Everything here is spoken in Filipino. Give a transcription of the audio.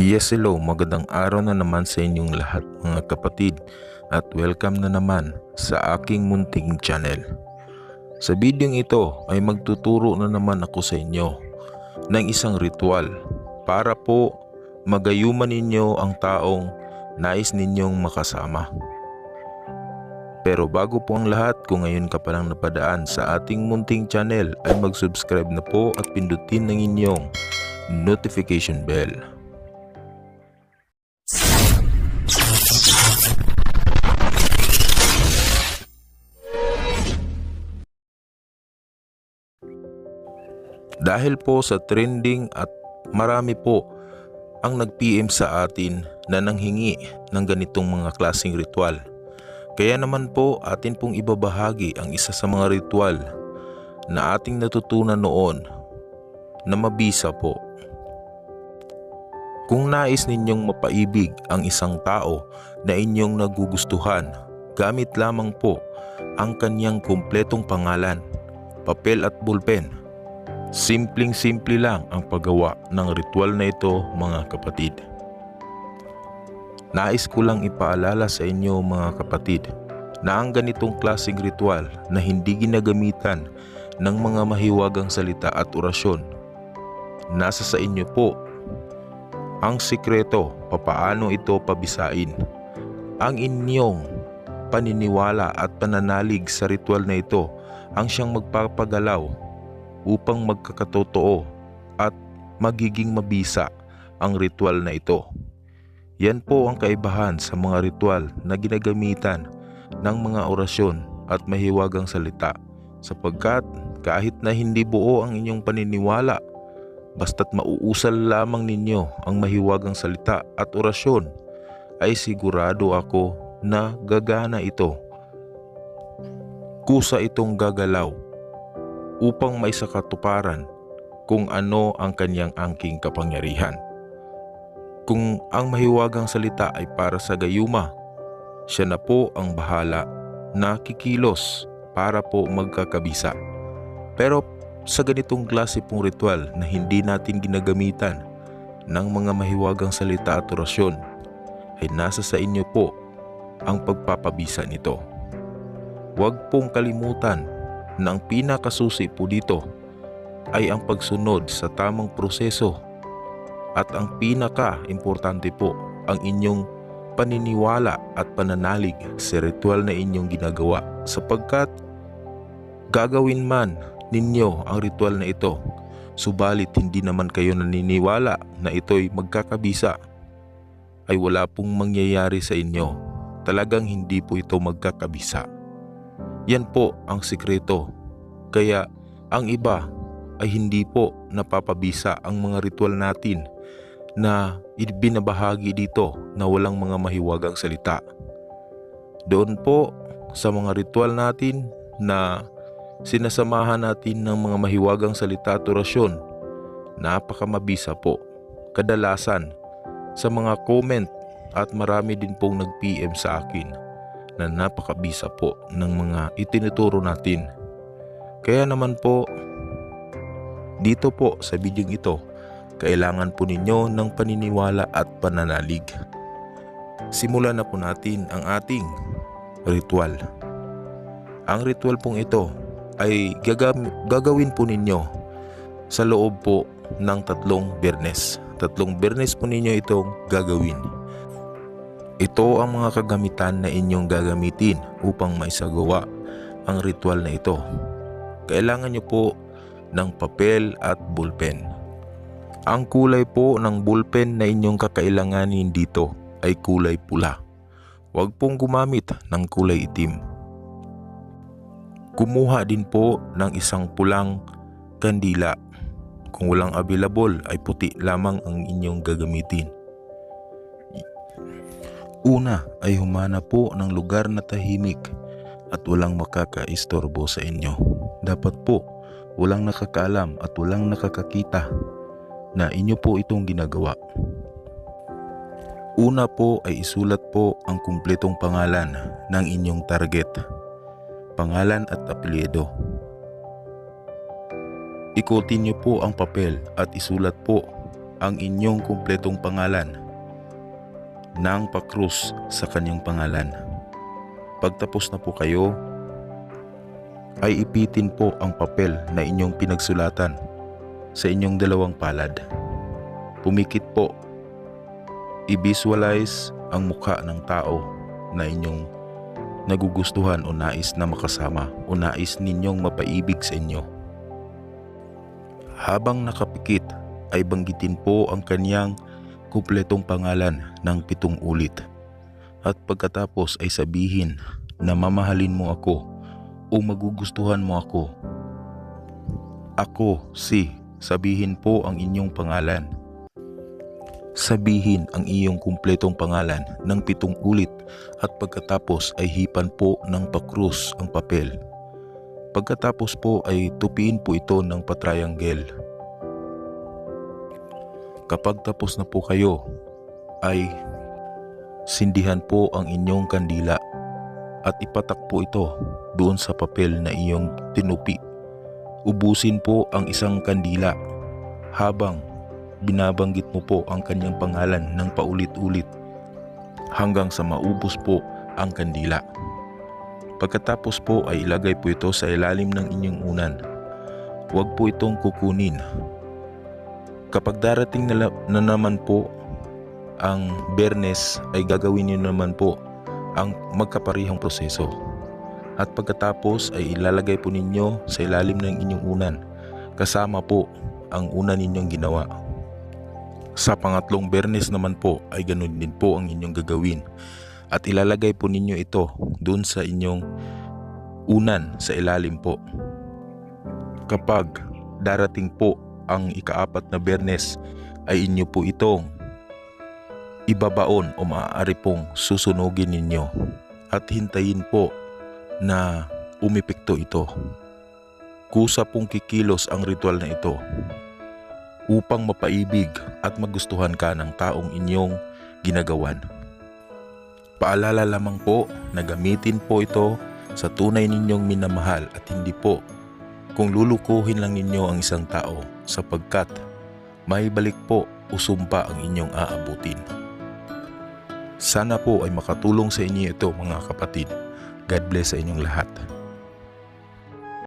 Yes hello, magandang araw na naman sa inyong lahat mga kapatid at welcome na naman sa aking munting channel. Sa bidyong ito ay magtuturo na naman ako sa inyo ng isang ritual para po magayuman ninyo ang taong nais ninyong makasama. Pero bago po ang lahat, kung ngayon ka palang napadaan sa ating munting channel ay mag-subscribe na po at pindutin ng inyong notification bell. Dahil po sa trending at marami po ang nag-PM sa atin na nanghingi ng ganitong mga klaseng ritual. Kaya naman po atin pong ibabahagi ang isa sa mga ritual na ating natutunan noon na mabisa po. Kung nais ninyong mapaibig ang isang tao na inyong nagugustuhan, gamit lamang po ang kanyang kumpletong pangalan, papel at bulpen. Simpleng-simple lang ang paggawa ng ritual na ito mga kapatid. Nais ko lang ipaalala sa inyo mga kapatid na ang ganitong klaseng ritual na hindi ginagamitan ng mga mahiwagang salita at orasyon. Nasa sa inyo po ang sikreto papaano ito pabisain. Ang inyong paniniwala at pananalig sa ritual na ito ang siyang magpapagalaw upang magkakatotoo at magiging mabisa ang ritual na ito. Yan po ang kaibahan sa mga ritual na ginagamitan ng mga orasyon at mahiwagang salita sapagkat kahit na hindi buo ang inyong paniniwala basta't mauusal lamang ninyo ang mahiwagang salita at orasyon ay sigurado ako na gagana ito. Kusa itong gagalaw upang may sakatuparan kung ano ang kanyang angking kapangyarihan. Kung ang mahiwagang salita ay para sa gayuma, siya na po ang bahala na kikilos para po magkakabisa. Pero sa ganitong klase pong ritual na hindi natin ginagamitan ng mga mahiwagang salita at orasyon, ay nasa sa inyo po ang pagpapabisa nito. Huwag pong kalimutan na ang pinakasusi po dito ay ang pagsunod sa tamang proseso at ang pinaka-importante po ang inyong paniniwala at pananalig sa ritual na inyong ginagawa. Sapagkat gagawin man ninyo ang ritual na ito subalit hindi naman kayo naniniwala na ito'y magkakabisa ay wala pong mangyayari sa inyo. Talagang hindi po ito magkakabisa yan po ang sikreto kaya ang iba ay hindi po napapabisa ang mga ritual natin na ibinabahagi dito na walang mga mahiwagang salita. Doon po sa mga ritual natin na sinasamahan natin ng mga mahiwagang salita at orasyon, napakamabisa po. Kadalasan sa mga comment at marami din pong nag-PM sa akin na napakabisa po ng mga itinuturo natin. Kaya naman po dito po sa video ito, kailangan po ninyo ng paniniwala at pananalig. Simulan na po natin ang ating ritual. Ang ritual pong ito ay gagawin po ninyo sa loob po ng tatlong bernes. Tatlong bernes po ninyo itong gagawin. Ito ang mga kagamitan na inyong gagamitin upang maisagawa ang ritual na ito. Kailangan nyo po ng papel at bulpen. Ang kulay po ng bulpen na inyong kakailanganin dito ay kulay pula. Huwag pong gumamit ng kulay itim. Kumuha din po ng isang pulang kandila. Kung walang available ay puti lamang ang inyong gagamitin. Una ay humana po ng lugar na tahimik at walang makakaistorbo sa inyo. Dapat po walang nakakaalam at walang nakakakita na inyo po itong ginagawa. Una po ay isulat po ang kumpletong pangalan ng inyong target, pangalan at apelyido. Ikutin niyo po ang papel at isulat po ang inyong kumpletong pangalan ng pakrus sa kanyang pangalan. Pagtapos na po kayo, ay ipitin po ang papel na inyong pinagsulatan sa inyong dalawang palad. Pumikit po, i-visualize ang mukha ng tao na inyong nagugustuhan o nais na makasama o nais ninyong mapaibig sa inyo. Habang nakapikit ay banggitin po ang kanyang kumpletong pangalan ng pitong ulit. At pagkatapos ay sabihin na mamahalin mo ako o magugustuhan mo ako. Ako si sabihin po ang inyong pangalan. Sabihin ang iyong kumpletong pangalan ng pitong ulit at pagkatapos ay hipan po ng pakrus ang papel. Pagkatapos po ay tupiin po ito ng patriangle. Kapag tapos na po kayo, ay sindihan po ang inyong kandila at ipatak po ito doon sa papel na iyong tinupi. Ubusin po ang isang kandila habang binabanggit mo po ang kanyang pangalan ng paulit-ulit hanggang sa maubos po ang kandila. Pagkatapos po ay ilagay po ito sa ilalim ng inyong unan. Huwag po itong kukunin Kapag darating na, na naman po ang bernes ay gagawin niyo naman po ang magkaparihang proseso. At pagkatapos ay ilalagay po ninyo sa ilalim ng inyong unan kasama po ang una ninyong ginawa. Sa pangatlong bernes naman po ay ganun din po ang inyong gagawin at ilalagay po ninyo ito dun sa inyong unan sa ilalim po. Kapag darating po ang ikaapat na bernes ay inyo po itong ibabaon o maaari pong susunugin ninyo at hintayin po na umipekto ito. Kusa pong kikilos ang ritual na ito upang mapaibig at magustuhan ka ng taong inyong ginagawan. Paalala lamang po na gamitin po ito sa tunay ninyong minamahal at hindi po kung lulukuhin lang ninyo ang isang tao sapagkat may balik po o sumpa ang inyong aabutin. Sana po ay makatulong sa inyo ito mga kapatid. God bless sa inyong lahat.